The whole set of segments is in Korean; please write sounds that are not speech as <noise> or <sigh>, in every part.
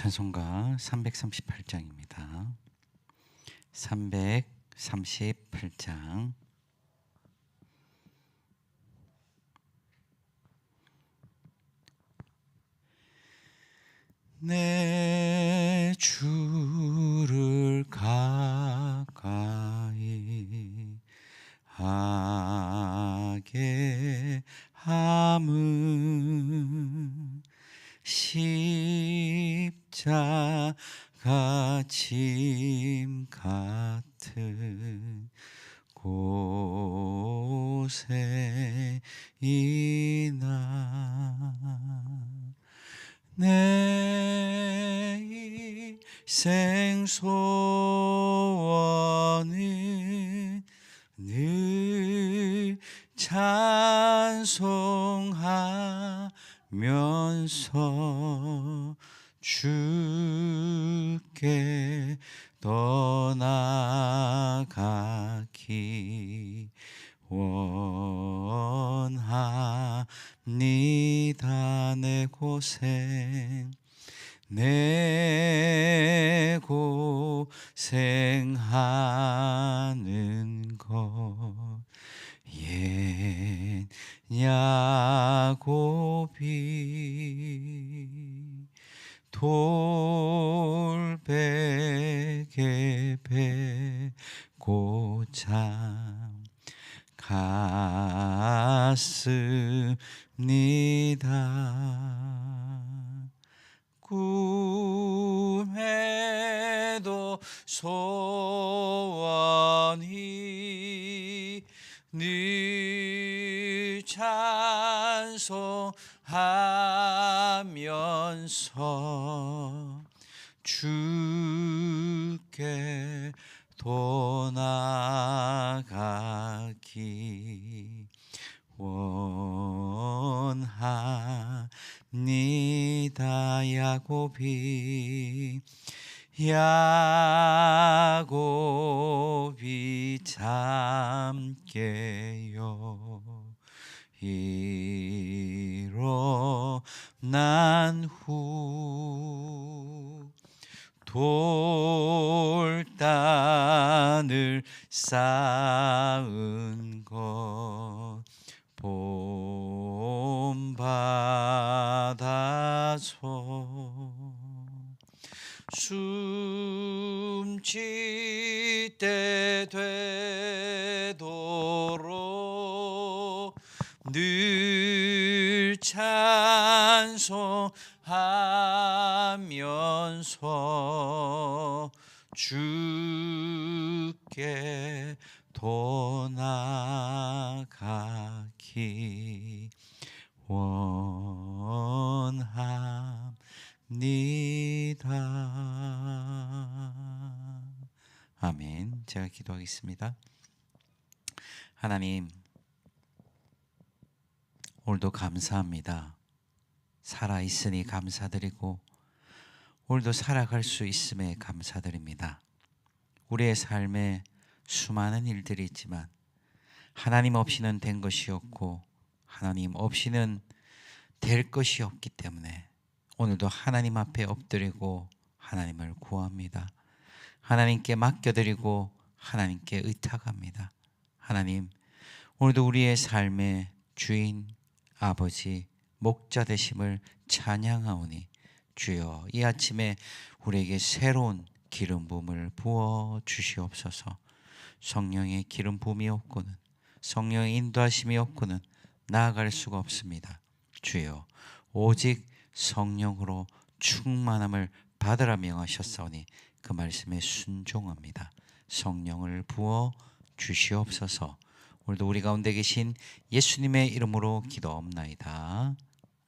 찬송가 338장입니다. 338장 내 주를 가까이 하게 함은 십자가 짐 같은 곳에 이나? 내 생소원은 찬송하면서 주께 도나가기 원합니다. 야곱이 야곱이 참게요. 일 하면서 주께 도나가기 원합니다. 아멘. 제가 기도하겠습니다. 하나님, 오늘도 감사합니다. 살아 있으니 감사드리고 오늘도 살아갈 수 있음에 감사드립니다. 우리의 삶에 수많은 일들이 있지만 하나님 없이는 된 것이 없고 하나님 없이는 될 것이 없기 때문에 오늘도 하나님 앞에 엎드리고 하나님을 구합니다. 하나님께 맡겨드리고 하나님께 의탁합니다. 하나님, 오늘도 우리의 삶의 주인, 아버지, 목자 되심을 찬양하오니 주여 이 아침에 우리에게 새로운 기름 부음을 부어 주시옵소서. 성령의 기름 부음이 없고는 성령의 인도하심이 없고는 나아갈 수가 없습니다. 주여 오직 성령으로 충만함을 받으라 명하셨사오니 그 말씀에 순종합니다. 성령을 부어 주시옵소서. 오늘도 우리 가운데 계신 예수님의 이름으로 기도옵나이다.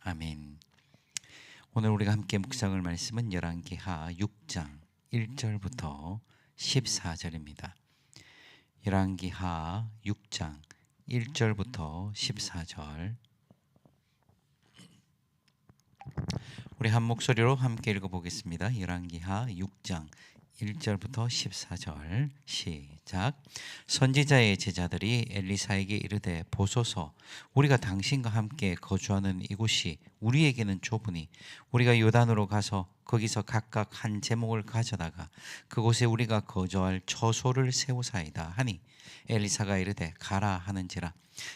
아멘. 오늘 우리가 함께 묵상할 말씀은 열왕기하 6장 1절부터 14절입니다. 열왕기하 6장 1절부터 14절 우리 한 목소리로 함께 읽어 보겠습니다. 열왕기하 6장 1절부터 14절. 시작. 선지자의 제자들이 엘리사에게 이르되 보소서. 우리가 당신과 함께 거주하는 이곳이 우리에게는 좁으니 우리가 요단으로 가서 거기서 각각 한 제목을 가져다가 그곳에 우리가 거주할 처소를 세우사이다 하니 엘리사가 이르되 가라 하는지라.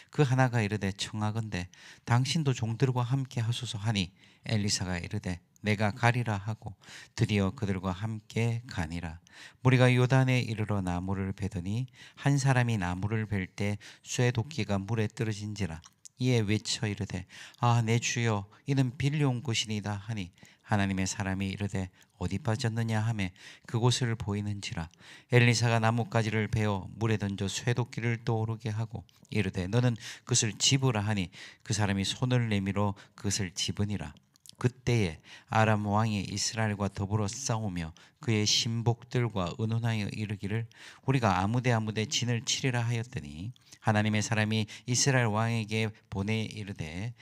그 하나가 이르되 청하건대 당신도 종들과 함께 하소서 하니 엘리사가 이르되 내가 가리라 하고 드디어 그들과 함께 가니라. 무리가 요단에 이르러 나무를 베더니 한 사람이 나무를 벨 때 쇠 도끼가 물에 떨어진지라. 이에 외쳐 이르되 아 내 주여 이는 빌려온 곳이니다 하니 하나님의 사람이 이르되 어디 빠졌느냐 하매 그곳을 보이는지라. 엘리사가 나뭇가지를 베어 물에 던져 쇠도끼를 떠오르게 하고 이르되 너는 그것을 집으라 하니 그 사람이 손을 내밀어 그것을 집으니라 그때에 아람 왕이 이스라엘과 더불어 싸우며 그의 신복들과 의논하여 이르기를 우리가 아무데 아무데 진을 치리라 하였더니 하나님의 사람이 이스라엘 왕에게 보내 이르되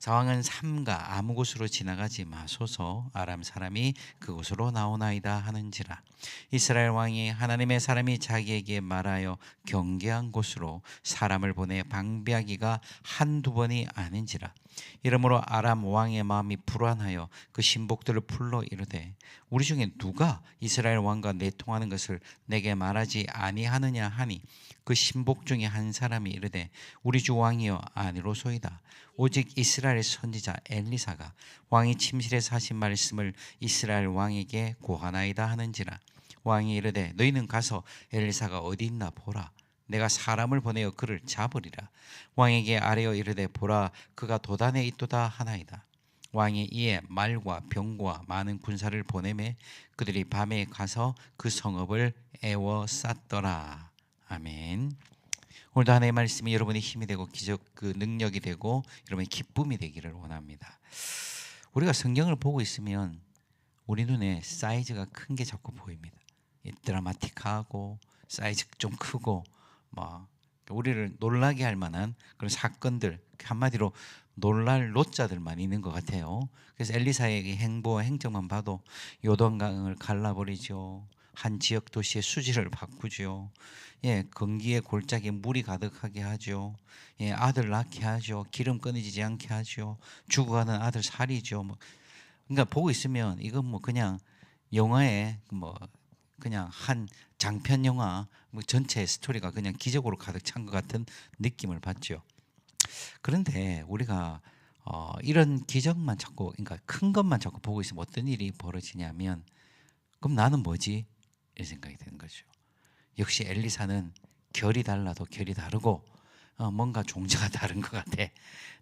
상황은 삼가 아무 곳으로 지나가지 마소서. 아람 사람이 그곳으로 나오나이다 하는지라. 이스라엘 왕이 하나님의 사람이 자기에게 말하여 경계한 곳으로 사람을 보내 방비하기가 한두 번이 아닌지라 이러므로 아람 왕의 마음이 불안하여 그 신복들을 불러 이르되 우리 중에 누가 이스라엘 왕과 내통하는 것을 내게 말하지 아니하느냐 하니 그 신복 중에 한 사람이 이르되 우리 주 왕이여 아니로소이다. 오직 이스라엘 선지자 엘리사가 왕이 침실에서 하신 말씀을 이스라엘 왕에게 고하나이다 하는지라. 왕이 이르되 너희는 가서 엘리사가 어디 있나 보라 내가 사람을 보내어 그를 잡으리라. 왕에게 아뢰어 이르되 보라 그가 도단에 있도다 하나이다. 왕이 이에 말과 병과 많은 군사를 보내매 그들이 밤에 가서 그 성읍을 애워 쌌더라. 아멘. 오늘도 하나님의 말씀이 여러분의 힘이 되고 기적 그 능력이 되고 여러분의 기쁨이 되기를 원합니다. 우리가 성경을 보고 있으면 우리 눈에 사이즈가 큰 게 자꾸 보입니다. 이 드라마틱하고 사이즈 좀 크고 뭐 우리를 놀라게 할 만한 그런 사건들 한마디로 놀랄 노자들만 있는 것 같아요. 그래서 엘리사의 행보와 행적만 봐도 요단강을 갈라버리죠. 한 지역 도시의 수지를 바꾸죠. 예, 건기에 골짜기에 물이 가득하게 하죠. 예, 아들 낳게 하죠. 기름 끊어지지 않게 하죠. 죽어가는 아들 살이죠. 뭐 그러니까 보고 있으면 이건 뭐 그냥 영화에 뭐 그냥 한 장편 영화 뭐 전체 스토리가 그냥 기적으로 가득 찬 것 같은 느낌을 받죠. 그런데 우리가 어, 이런 기적만 자꾸 그러니까 큰 것만 자꾸 보고 있으면 어떤 일이 벌어지냐면 그럼 나는 뭐지? 이런 생각이 드는 거죠. 역시 엘리사는 결이 달라도 결이 다르고 어, 뭔가 종자가 <laughs> 다른 것 같아.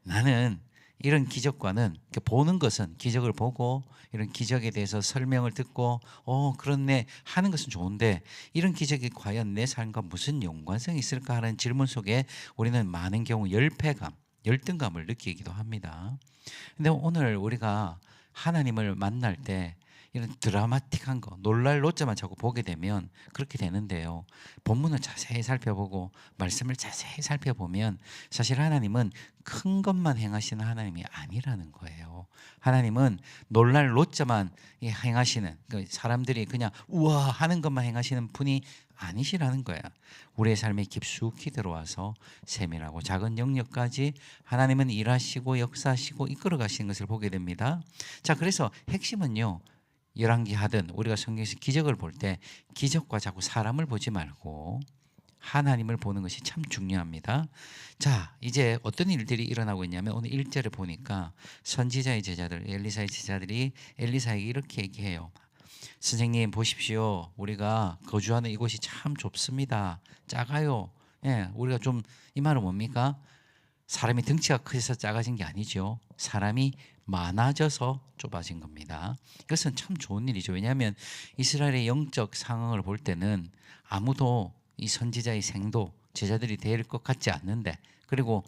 나는 이런 기적과는 보는 것은 기적을 보고 이런 기적에 대해서 설명을 듣고 어 그렇네 하는 것은 좋은데 이런 기적이 과연 내 삶과 무슨 연관성이 있을까 하는 질문 속에 우리는 많은 경우 열패감, 열등감을 느끼기도 합니다. 근데 오늘 우리가 하나님을 만날 때 이런 드라마틱한 거, 놀랄 노자만 자꾸 보게 되면 그렇게 되는데요. 본문을 자세히 살펴보고 말씀을 자세히 살펴보면 사실 하나님은 큰 것만 행하시는 하나님이 아니라는 거예요. 하나님은 놀랄 노자만 행하시는 그 사람들이 그냥 우와 하는 것만 행하시는 분이 아니시라는 거야. 우리의 삶에 깊숙이 들어와서 세밀하고 작은 영역까지 하나님은 일하시고 역사하시고 이끌어 가시는 것을 보게 됩니다. 자, 그래서 핵심은요. 열왕기 하든 우리가 성경에서 기적을 볼 때 기적과 자꾸 사람을 보지 말고 하나님을 보는 것이 참 중요합니다. 자, 이제 어떤 일들이 일어나고 있냐면 오늘 1절을 보니까 선지자의 제자들, 엘리사의 제자들이 엘리사에게 이렇게 얘기해요. 선생님 보십시오. 우리가 거주하는 이곳이 참 좁습니다. 작아요. 예, 우리가 좀 이 말은 뭡니까? 사람이 등치가 커서 작아진 게 아니죠. 사람이 많아져서 좁아진 겁니다. 이것은 참 좋은 일이죠. 왜냐하면 이스라엘의 영적 상황을 볼 때는 아무도 이 선지자의 생도 제자들이 될 것 같지 않는데 그리고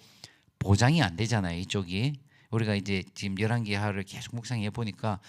보장이 안 되잖아요. 이쪽이 우리가 이제 지금 열한기 하를 계속 묵상해 보니까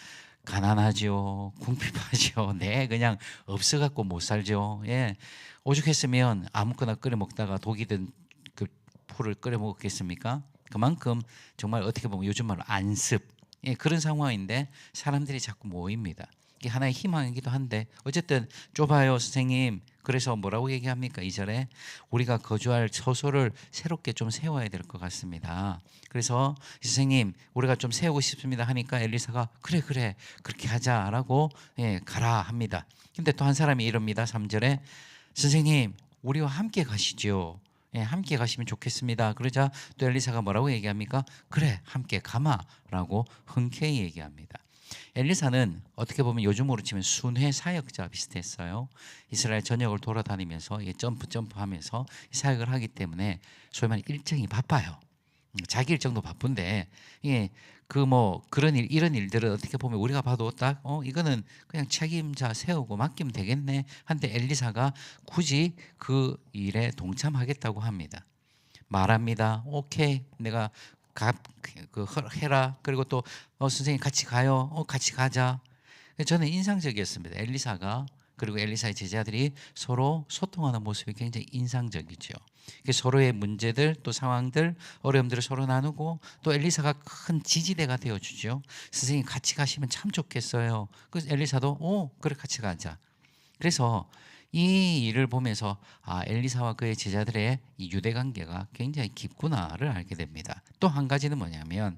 가난하죠, 궁핍하죠. <laughs> 네, 그냥 없어갖고 못 살죠. 예, 오죽했으면 아무거나 끓여 먹다가 독이 든그 풀을 끓여 먹었겠습니까? 그만큼 정말 어떻게 보면 요즘 말로 안습. 예, 그런 상황인데 사람들이 자꾸 모입니다. 이게 하나의 희망이기도 한데 어쨌든 좁아요 선생님. 그래서 뭐라고 얘기합니까? 이절에 우리가 거주할 처소를 새롭게 좀 세워야 될 것 같습니다. 그래서 선생님 우리가 좀 세우고 싶습니다 하니까 엘리사가 그래 그래 그렇게 하자라고 예, 가라 합니다. 근데 또 한 사람이 이럽니다 3절에. 선생님 우리와 함께 가시죠 예, 함께 가시면 좋겠습니다. 그러자 또 엘리사가 뭐라고 얘기합니까? 그래, 함께 가마라고 흔쾌히 얘기합니다. 엘리사는 어떻게 보면 요즘으로 치면 순회 사역자 비슷했어요. 이스라엘 전역을 돌아다니면서 이 점프 점프하면서 사역을 하기 때문에 소위 말해 일정이 바빠요. 음, 자기 일정도 바쁜데 예, 그 뭐 그런 일 이런 일들은 어떻게 보면 우리가 봐도 딱 어 이거는 그냥 책임자 세우고 맡기면 되겠네. 한데 엘리사가 굳이 그 일에 동참하겠다고 합니다. 말합니다. 오케이, 내가 가, 그 허- 해라. 그리고 또 어, 선생님 같이 가요. 어, 같이 가자. 저는 인상적이었습니다. 엘리사가 그리고 엘리사의 제자들이 서로 소통하는 모습이 굉장히 인상적이죠. 이게 서로의 문제들 또 상황들 어려움들을 서로 나누고 또 엘리사가 큰 지지대가 되어 주죠. 선생님 같이 가시면 참 좋겠어요. 그래서 엘리사도 오 그래 같이 가자. 그래서 이 일을 보면서 아 엘리사와 그의 제자들의 이 유대 관계가 굉장히 깊구나를 알게 됩니다. 또 한 가지는 뭐냐면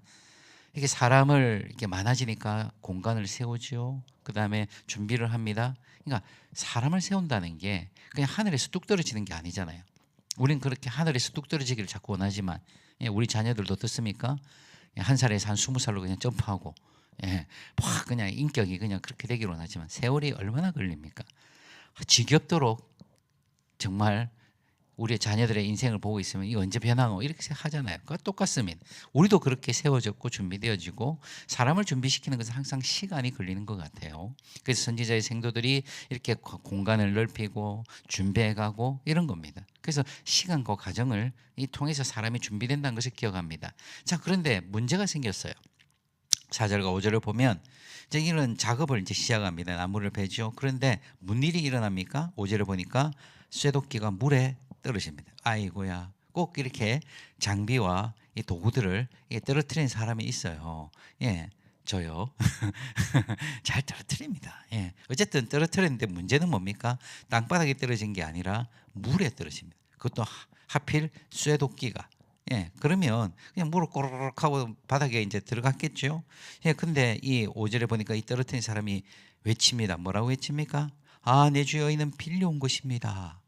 이게 사람을 이렇게 많아지니까 공간을 세우죠. 그 다음에 준비를 합니다. 그러니까 사람을 세운다는 게 그냥 하늘에서 뚝 떨어지는 게 아니잖아요. 우린 그렇게 하늘에서 뚝 떨어지기를 자꾸 원하지만 예, 우리 자녀들도 듣습니까? 예, 한 살에서 한 스무 살로 그냥 점프하고 예, 막 그냥 인격이 그냥 그렇게 되기를 원하지만 세월이 얼마나 걸립니까? 지겹도록 정말 우리의 자녀들의 인생을 보고 있으면 이 언제 변하고 이렇게 하잖아요. 그거 똑같습니다. 우리도 그렇게 세워졌고 준비되어지고 사람을 준비시키는 것은 항상 시간이 걸리는 것 같아요. 그래서 선지자의 생도들이 이렇게 고- 공간을 넓히고 준비해가고 이런 겁니다. 그래서 시간과 과정을 이 통해서 사람이 준비된다는 것을 기억합니다. 자 그런데 문제가 생겼어요. 4절과 5절을 보면 이제 이런 작업을 이제 시작합니다. 나무를 베죠. 그런데 무슨 일이 일어납니까? 5절을 보니까 쇠도끼가 물에 떨어집니다. 아이고야. 꼭 이렇게 장비와 이 도구들을 떨어뜨리는 사람이 있어요. 예. 저요. <laughs> 잘 떨어뜨립니다. 예. 어쨌든 떨어뜨렸는데 문제는 뭡니까? 땅바닥에 떨어진 게 아니라 물에 떨어집니다. 그것도 하- 하필 쇠도끼가 예, 그러면 그냥 물을 꼬르륵 하고 바닥에 이제 들어갔겠죠. 예, 근데 이 5절에 보니까 이 떨어뜨린 사람이 외칩니다. 뭐라고 외칩니까? 아, 내 주여 이는 빌려온 것입니다.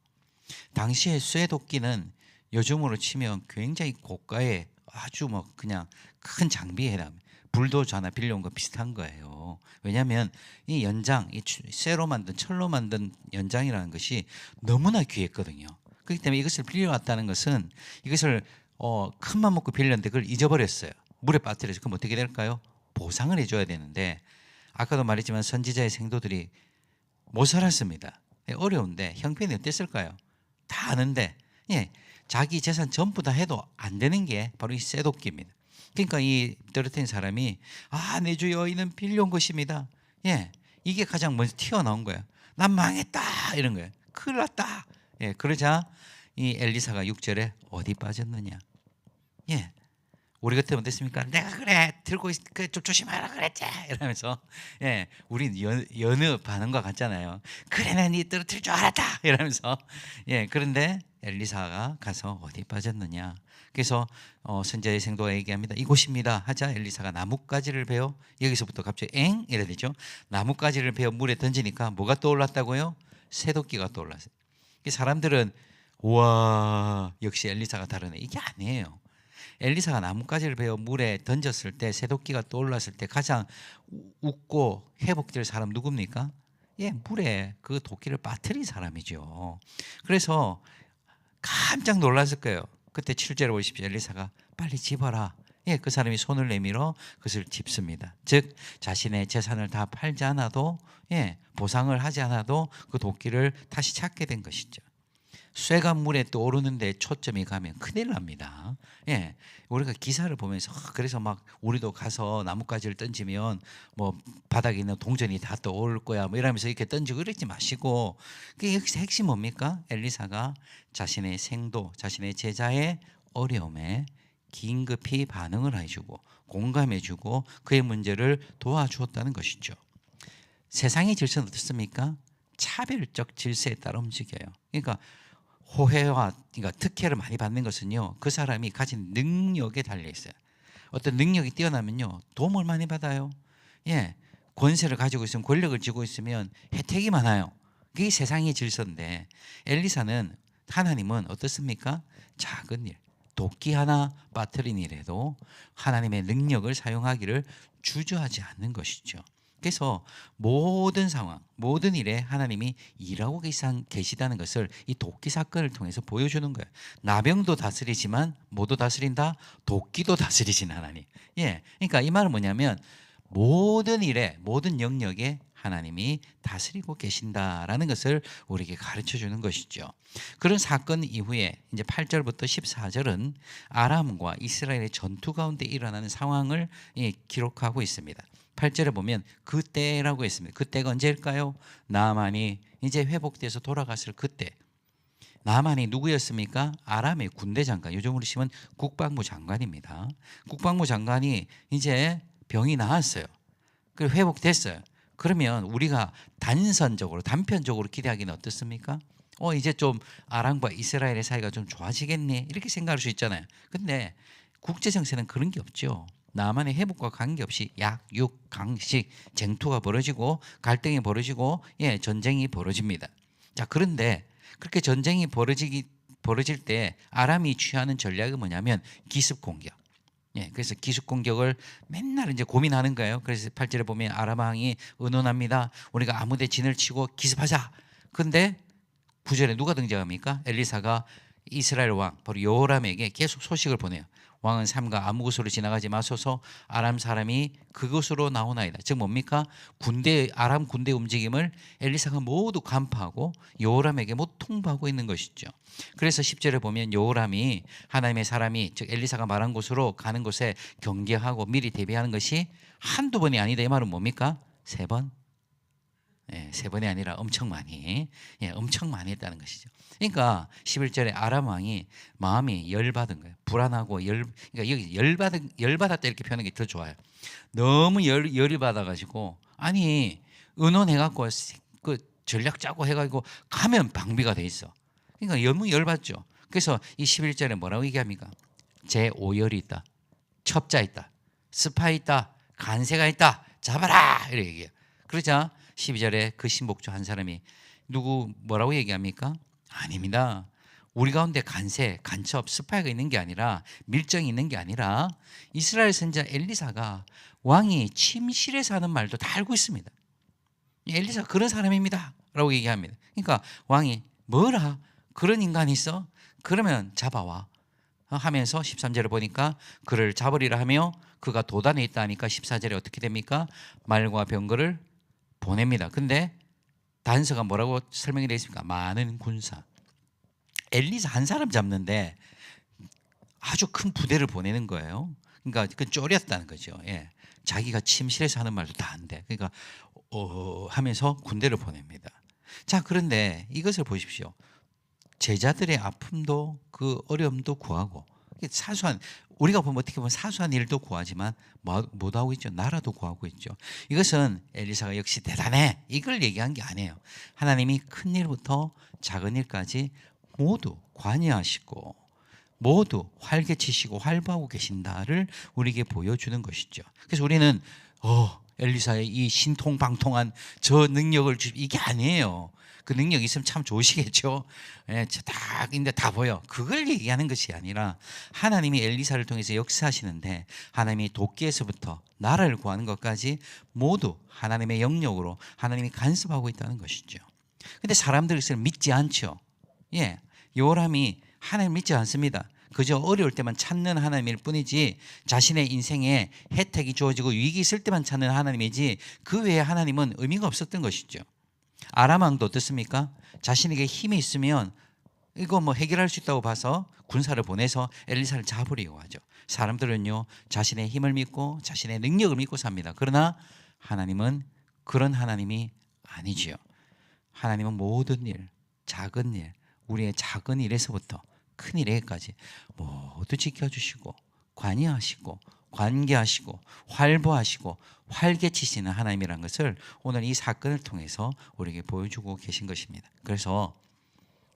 당시에 쇠도끼는 요즘으로 치면 굉장히 고가의 아주 뭐 그냥 큰 장비에 해당. 불도저나 빌려온 거 비슷한 거예요. 왜냐하면 이 연장, 이 추- 쇠로 만든 철로 만든 연장이라는 것이 너무나 귀했거든요. 그렇기 때문에 이것을 빌려왔다는 것은 이것을 어, 큰맘 먹고 빌렸는데 그걸 잊어버렸어요. 물에 빠뜨려서 그럼 어떻게 될까요? 보상을 해줘야 되는데 아까도 말했지만 선지자의 생도들이 못 살았습니다. 예, 어려운데 형편이 어땠을까요? 다 아는데 예, 자기 재산 전부 다 해도 안 되는 게 바로 이 쇠도끼입니다. 그러니까 이 떨어뜨린 사람이 아, 내 주 여인은 빌려온 것입니다. 예, 이게 가장 먼저 튀어나온 거예요. 난 망했다 이런 거예요. 큰일 났다. 예, 그러자 이 엘리사가 6절에 어디 빠졌느냐? 예. 우리 같으면 어땠습니까? 내가 그래 들고 있, 그래 좀 조심하라 그랬지 이러면서. 예 우리 연, 연애 반응과 같잖아요. 그래 난니 떨어뜨릴 줄 알았다 이러면서. 예 그런데 엘리사가 가서 어디 빠졌느냐. 그래서 어, 선자의 생도가 얘기합니다. 이곳입니다. 하자 엘리사가 나뭇가지를 베어 여기서부터 갑자기 엥? 이래 되죠. 나뭇가지를 베어 물에 던지니까 뭐가 떠올랐다고요? 새도끼가 떠올랐어요. 이 사람들은 우와 역시 엘리사가 다르네. 이게 아니에요 엘리사가 나뭇가지를 베어 물에 던졌을 때 새도끼가 떠올랐을 때 가장 우- 웃고 회복될 사람 누굽니까? 예, 물에 그 도끼를 빠뜨린 사람이죠. 그래서 깜짝 놀랐을 거예요. 그때 7절에 보십시오. 엘리사가 빨리 집어라. 예, 그 사람이 손을 내밀어 그것을 짚습니다. 즉 자신의 재산을 다 팔지 않아도 예, 보상을 하지 않아도 그 도끼를 다시 찾게 된 것이죠. 쇠가 물에 떠오르는데 초점이 가면 큰일 납니다. 예, 우리가 기사를 보면서 아, 그래서 막 우리도 가서 나뭇가지를 던지면 뭐 바닥에 있는 동전이 다 떠오를 거야 뭐 이러면서 이렇게 던지고 이러지 마시고 그게 핵심 뭡니까? 엘리사가 자신의 생도, 자신의 제자의 어려움에 긴급히 반응을 해주고 공감해주고 그의 문제를 도와주었다는 것이죠. 세상의 질서는 어떻습니까? 차별적 질서에 따라 움직여요. 그러니까 호혜와 그러니까 특혜를 많이 받는 것은요. 그 사람이 가진 능력에 달려 있어요. 어떤 능력이 뛰어나면요. 도움을 많이 받아요. 예. 권세를 가지고 있으면 권력을 쥐고 있으면 혜택이 많아요. 그게 세상의 질서인데 엘리사는 하나님은 어떻습니까? 작은 일, 도끼 하나 빠뜨린 일에도 하나님의 능력을 사용하기를 주저하지 않는 것이죠. 그래서 모든 상황, 모든 일에 하나님이 일하고 계시다는 것을 이 도끼 사건을 통해서 보여주는 거예요. 나병도 다스리지만 모두 다스린다. 도끼도 다스리신 하나님. 예, 그러니까 이 말은 뭐냐면 모든 일에 모든 영역에 하나님이 다스리고 계신다라는 것을 우리에게 가르쳐 주는 것이죠. 그런 사건 이후에 이제 8절부터 14절은 아람과 이스라엘의 전투 가운데 일어나는 상황을 예, 기록하고 있습니다. 8절에 보면 그때라고 했습니다. 그때가 언제일까요? 나만이 이제 회복돼서 돌아갔을 그때. 나만이 누구였습니까? 아람의 군대 장관. 요즘으로 치면 국방부 장관입니다. 국방부 장관이 이제 병이 나았어요. 그 회복됐어요. 그러면 우리가 단선적으로 단편적으로 기대하기는 어떻습니까? 어 이제 좀 아람과 이스라엘의 사이가 좀 좋아지겠네 이렇게 생각할 수 있잖아요. 근데 국제 정세는 그런 게 없죠. 나만의 회복과 관계없이 약, 육, 강식, 쟁투가 벌어지고 갈등이 벌어지고 예 전쟁이 벌어집니다. 자 그런데 그렇게 전쟁이 벌어지기 벌어질 때 아람이 취하는 전략이 뭐냐면 기습 공격. 예, 그래서 기습 공격을 맨날 이제 고민하는 거예요. 그래서 8절에 보면 아람 왕이 의논합니다. 우리가 아무데 진을 치고 기습하자. 근데 9절에 누가 등장합니까? 엘리사가 이스라엘 왕 바로 요람에게 계속 소식을 보내요. 왕은 삼가 아무 곳으로 지나가지 마소서 아람 사람이 그곳으로 나오나이다. 즉 뭡니까? 군대 아람 군대 움직임을 엘리사가 모두 간파하고 요람에게 모두 통보하고 있는 것이죠. 그래서 10절에 보면 요람이 하나님의 사람이 즉 엘리사가 말한 곳으로 가는 곳에 경계하고 미리 대비하는 것이 한두 번이 아니다. 이 말은 뭡니까? 세 번. 예, 세 번이 아니라 엄청 많이 예, 엄청 많이 했다는 것이죠. 그러니까 11절에 아람 왕이 마음이 열받은 거예요. 불안하고 열 그러니까 여기 열받은 열받았다 이렇게 표현하는 게 더 좋아요. 너무 열 열이 받아 가지고 아니 의논해 갖고 그 전략 짜고 해 가지고 가면 방비가 돼 있어. 그러니까 너무 열받죠. 그래서 이 11절에 뭐라고 얘기합니까? 제 오열이 있다. 첩자 있다. 스파 있다. 간세가 있다. 잡아라. 이렇게 얘기해요. 그러자 12절에 그 신복주 한 사람이 누구 뭐라고 얘기합니까? 아닙니다. 우리 가운데 간세, 간첩, 스파이가 있는 게 아니라 밀정이 있는 게 아니라 이스라엘 선자 엘리사가 왕이 침실에서 하는 말도 다 알고 있습니다. 엘리사 그런 사람입니다 라고 얘기합니다. 그러니까 왕이 뭐라 그런 인간이 있어? 그러면 잡아와 하면서 13절에 보니까 그를 잡으리라 하며 그가 도단에 있다 하니까 14절에 어떻게 됩니까? 말과 병거를 보냅니다. 근데 단서가 뭐라고 설명이 되어 있습니까? 많은 군사. 엘리사 한 사람 잡는데 아주 큰 부대를 보내는 거예요. 그러니까 그 쫄였다는 거죠. 예. 자기가 침실에서 하는 말도 다 안 돼. 그러니까 어 하면서 군대를 보냅니다. 자, 그런데 이것을 보십시오. 제자들의 아픔도 그 어려움도 구하고 이게 사소한 우리가 보면 어떻게 보면 사소한 일도 구하지만 뭐- 못 하고 있죠. 나라도 구하고 있죠. 이것은 엘리사가 역시 대단해. 이걸 얘기한 게 아니에요. 하나님이 큰 일부터 작은 일까지 모두 관여하시고 모두 활개치시고 활보하고 계신다를 우리에게 보여주는 것이죠. 그래서 우리는 어 엘리사의 이 신통방통한 저 능력을 주 이게 아니에요. 그 능력 있으면 참 좋으시겠죠. <laughs> 예, 다 근데 다 보여. 그걸 얘기하는 것이 아니라 하나님이 엘리사를 통해서 역사하시는데 하나님이 도끼에서부터 나라를 구하는 것까지 모두 하나님의 영역으로 하나님이 간섭하고 있다는 것이죠. 근데 사람들이 믿지 않죠. 예, 요람이 하나님 믿지 않습니다. 그저 어려울 때만 찾는 하나님일 뿐이지 자신의 인생에 혜택이 주어지고 위기 있을 때만 찾는 하나님이지 그 외에 하나님은 의미가 없었던 것이죠. 아람왕도 어떻습니까? 자신에게 힘이 있으면 이거 뭐 해결할 수 있다고 봐서 군사를 보내서 엘리사를 잡으려고 하죠. 사람들은요 자신의 힘을 믿고 자신의 능력을 믿고 삽니다. 그러나 하나님은 그런 하나님이 아니지요. 하나님은 모든 일, 작은 일, 우리의 작은 일에서부터 큰 일에까지 모두 지켜주시고 관여하시고 관계하시고 활보하시고 활개치시는 하나님이라는 것을 오늘 이 사건을 통해서 우리에게 보여주고 계신 것입니다. 그래서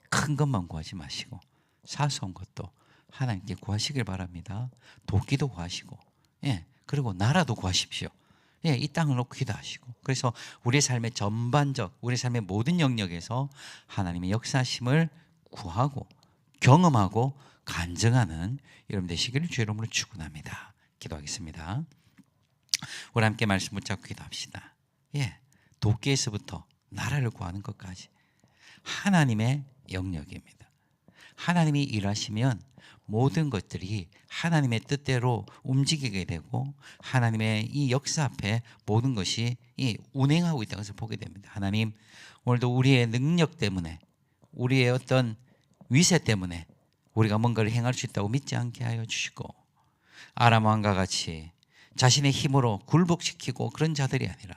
큰 것만 구하지 마시고 사소한 것도 하나님께 구하시길 바랍니다. 도끼도 구하시고, 예, 그리고 나라도 구하십시오. 예, 이 땅을 놓고 기도하시고. 그래서 우리의 삶의 전반적, 우리 삶의 모든 영역에서 하나님의 역사심을 구하고 경험하고 간증하는 여러분 되시기를 주의 이름으로 축원합니다. 기도하겠습니다. 우리 함께 말씀 붙잡고 기도합시다. 예, 도끼에서부터 나라를 구하는 것까지 하나님의 영역입니다. 하나님이 일하시면 모든 것들이 하나님의 뜻대로 움직이게 되고 하나님의 이 역사 앞에 모든 것이 이 운행하고 있다는 것을 보게 됩니다. 하나님 오늘도 우리의 능력 때문에 우리의 어떤 위세 때문에 우리가 뭔가를 행할 수 있다고 믿지 않게 하여 주시고 아람 왕과 같이 자신의 힘으로 굴복시키고 그런 자들이 아니라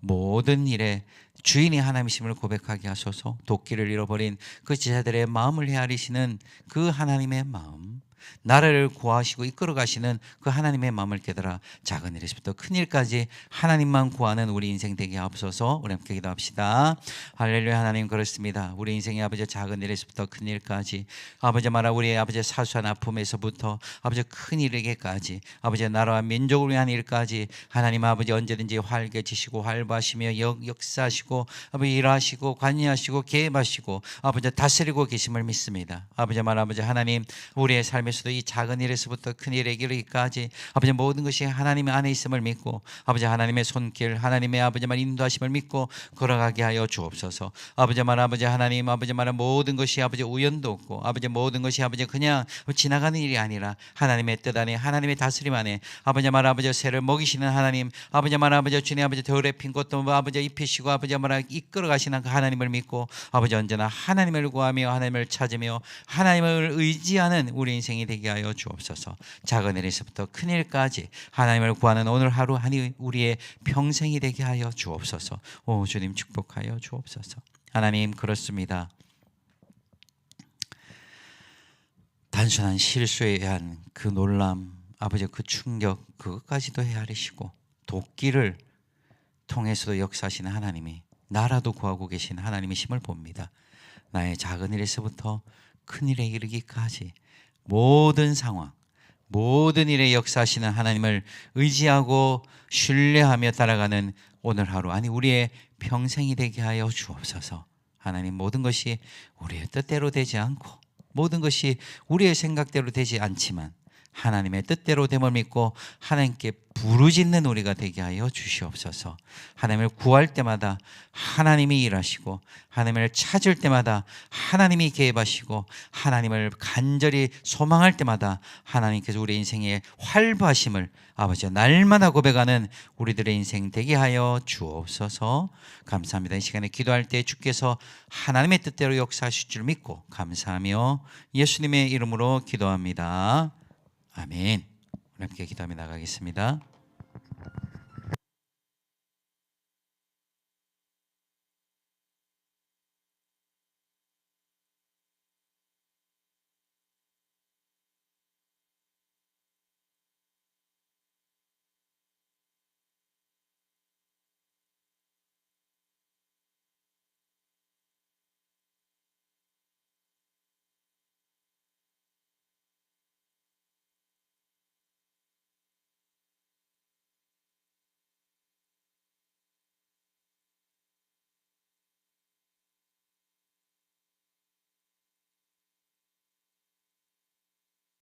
모든 일에 주인이 하나님이심을 고백하게 하소서 도끼를 잃어버린 그 제자들의 마음을 헤아리시는 그 하나님의 마음 나라를 구하시고 이끌어 가시는 그 하나님의 마음을 깨달아 작은 일에서부터 큰 일까지 하나님만 구하는 우리 인생 되게 하옵소서 우리 함께 기도합시다. 할렐루야 하나님 그렇습니다. 우리 인생의 아버지 작은 일에서부터 큰 일까지 아버지 말아 우리의 아버지 사소한 아픔에서부터 아버지 큰 일에게까지 아버지 나라와 민족을 위한 일까지 하나님 아버지 언제든지 활개치시고 활보하시며 역, 역사하시고 아버지 일하시고 관여하시고 개입하시고 아버지 다스리고 계심을 믿습니다. 아버지 말 아버지 하나님 우리의 삶에 서도 이 작은 일에서부터 큰 일에 이르기까지 아버지 모든 것이 하나님 안에 있음을 믿고 아버지 하나님의 손길 하나님의 아버지 말 인도하심을 믿고 걸어가게 하여 주옵소서. 아버지 말 아버지 하나님 아버지 말 모든 것이 아버지 우연도 없고 아버지 모든 것이 아버지 그냥 지나가는 일이 아니라 하나님의 뜻 안에 하나님의 다스림 안에 아버지 말 아버지 새를 먹이시는 하나님 아버지 말 아버지 주님 아버지 겨울에 핀 것도 뭐 아버지 입히시고 아버지 말 이끌어 가시는 그 하나님을 믿고 아버지 언제나 하나님을 구하며 하나님을 찾으며 하나님을 의지하는 우리 인생이 되게 하여 주옵소서. 작은 일에서부터 큰 일까지 하나님을 구하는 오늘 하루 하니 우리의 평생이 되게 하여 주옵소서. 오 주님 축복하여 주옵소서. 하나님 그렇습니다. 단순한 실수에 의한 그 놀람, 아버지 그 충격 그것까지도 헤아리시고 도끼를 통해서도 역사하시는 하나님이 나라도 구하고 계신 하나님이심을 봅니다. 나의 작은 일에서부터 큰 일에 이르기까지 모든 상황, 모든 일에 역사하시는 하나님을 의지하고 신뢰하며 따라가는 오늘 하루 아니 우리의 평생이 되게 하여 주옵소서. 하나님 모든 것이 우리의 뜻대로 되지 않고 모든 것이 우리의 생각대로 되지 않지만 하나님의 뜻대로 됨을 믿고 하나님께 부르짖는 우리가 되게 하여 주시옵소서. 하나님을 구할 때마다 하나님이 일하시고 하나님을 찾을 때마다 하나님이 개입하시고 하나님을 간절히 소망할 때마다 하나님께서 우리 인생에 활보하심을 아버지 날마다 고백하는 우리들의 인생 되게 하여 주옵소서. 감사합니다. 이 시간에 기도할 때 주께서 하나님의 뜻대로 역사하실 줄 믿고 감사하며 예수님의 이름으로 기도합니다. 아멘. 함께 기도하며 나가겠습니다.